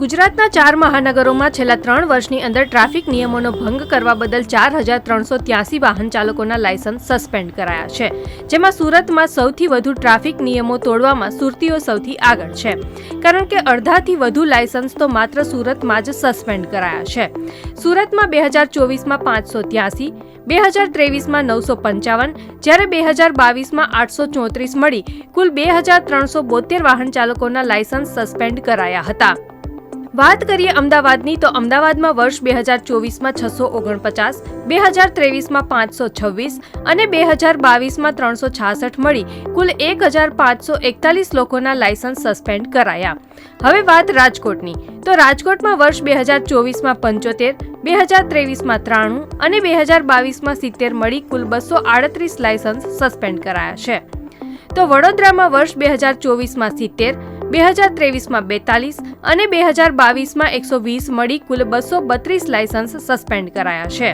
ગુજરાતના ચાર મહાનગરોમાં છેલ્લા ત્રણ વર્ષની અંદર ટ્રાફિક નિયમોનો ભંગ કરવા બદલ ચાર હજાર ત્રણસો ત્યાસી વાહન ચાલકોના લાયસન્સ સસ્પેન્ડ કરાયા છે, જેમાં સુરતમાં સૌથી વધુ ટ્રાફિક નિયમો તોડવામાં સુરતીઓ સૌથી આગળ છે. કારણ કે અડધાથી વધુ લાયસન્સ તો માત્ર સુરતમાં જ સસ્પેન્ડ કરાયા છે. સુરતમાં બે હજાર ચોવીસમાં પાંચસો ત્યાસી, બે હજાર ત્રેવીસમાં નવસો પંચાવન, જ્યારે બે હજાર બાવીસમાં આઠસો ચોત્રીસ મળી, કુલ બે હજાર ત્રણસો બોતેર વાહન ચાલકોના લાયસન્સ સસ્પેન્ડ કરાયા હતા. વાત કરીએ અમદાવાદની, તો અમદાવાદમાં વર્ષ બે હજાર ચોવીસમાં છસો ઓગણપચાસ, બે હજાર ત્રેવીસમાં પાંચસો છવ્વીસ અને બે હજાર બાવીસમાં ત્રણસો છાસઠ મળી. કુલ એક હજાર પાંચસો એકતાલીસ લોકોના લાયસન્સ સસ્પેન્ડ કરાયા. હવે વાત રાજકોટની. તો રાજકોટમાં વર્ષ બે હજાર ચોવીસમાં પંચોતેર, બે હજાર ત્રેવીસમાં ત્રાણું અને બે હજાર બાવીસમાં સિત્તેર મળી કુલ બસો આડત્રીસ લાયસન્સ સસ્પેન્ડ કરાયા છે. તો વડોદરામાં વર્ષ બે હજાર ચોવીસમાં સિત્તેર બે હજાર ત્રેવીસમાં બેતાલીસ અને બે હજાર બાવીસમાં એકસો વીસ મળી કુલ બસો બત્રીસ લાયસન્સ સસ્પેન્ડ કરાયા છે.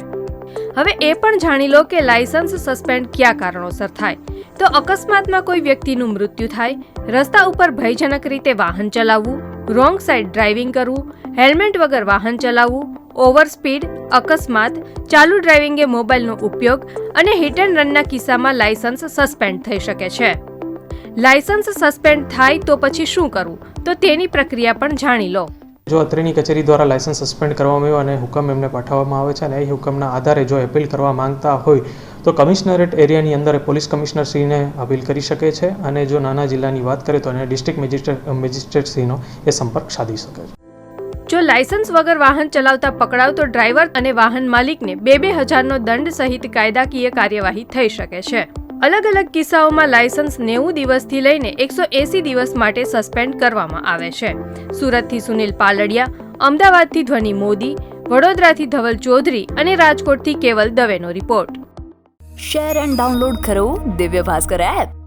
હવે એ પણ જાણી લો કે લાયસન્સ સસ્પેન્ડ કયા કારણોસર થાય. તો અકસ્માતમાં કોઈ વ્યક્તિનું મૃત્યુ થાય, રસ્તા ઉપર ભયજનક રીતે વાહન ચલાવવું, રોંગ સાઈડ ડ્રાઇવિંગ કરવું, હેલ્મેટ વગર વાહન ચલાવવું ઓવર સ્પીડ અકસ્માત, ચાલુ ડ્રાઇવિંગે મોબાઈલનો ઉપયોગ અને હિટ એન્ડ રનના કિસ્સામાં લાયસન્સ સસ્પેન્ડ થઈ શકે છે. લાયસન્સ સસ્પેન્ડ થાય તો પછી શું કરવું તો તેની પ્રક્રિયા પણ જાણી લો. જો અત્રેની કચેરી દ્વારા લાયસન્સ સસ્પેન્ડ કરવામાં આવ્યું અને હુકમ એમને પાઠવવામાં આવે છે અને એ હુકમના આધારે જો એપીલ કરવા માંગતા હોય તો કમિશનરેટ એરિયાની અંદર પોલીસ કમિશનરશ્રીને અપીલ કરી શકે છે અને જો નાના જિલ્લાની વાત કરીએ તો એને ડિસ્ટ્રિક્ટ મેજિસ્ટ્રેટ મેજિસ્ટ્રેટશ્રીનો એ સંપર્ક સાધી શકે છે. જો લાયસન્સ વગર વાહન ચલાવતા પકડાવ તો ડ્રાઈવર અને વાહન માલિકને બે બે હજારનો દંડ સહિત કાયદાકીય કાર્યવાહી થઈ શકે છે. અલગ અલગ કિસ્સાઓમાં લાયસન્સ નેવું દિવસથી લઈને એકસો એસી દિવસ માટે સસ્પેન્ડ કરવામાં આવે છે. સુરતથી સુનિલ પાલડિયા, અમદાવાદથી ધ્વનિ મોદી, વડોદરાથી ધવલ ચૌધરી અને રાજકોટથી કેવલ દવેનો રિપોર્ટ. શેર એન્ડ ડાઉનલોડ કરો દિવ્ય ભાસ્કર એપ.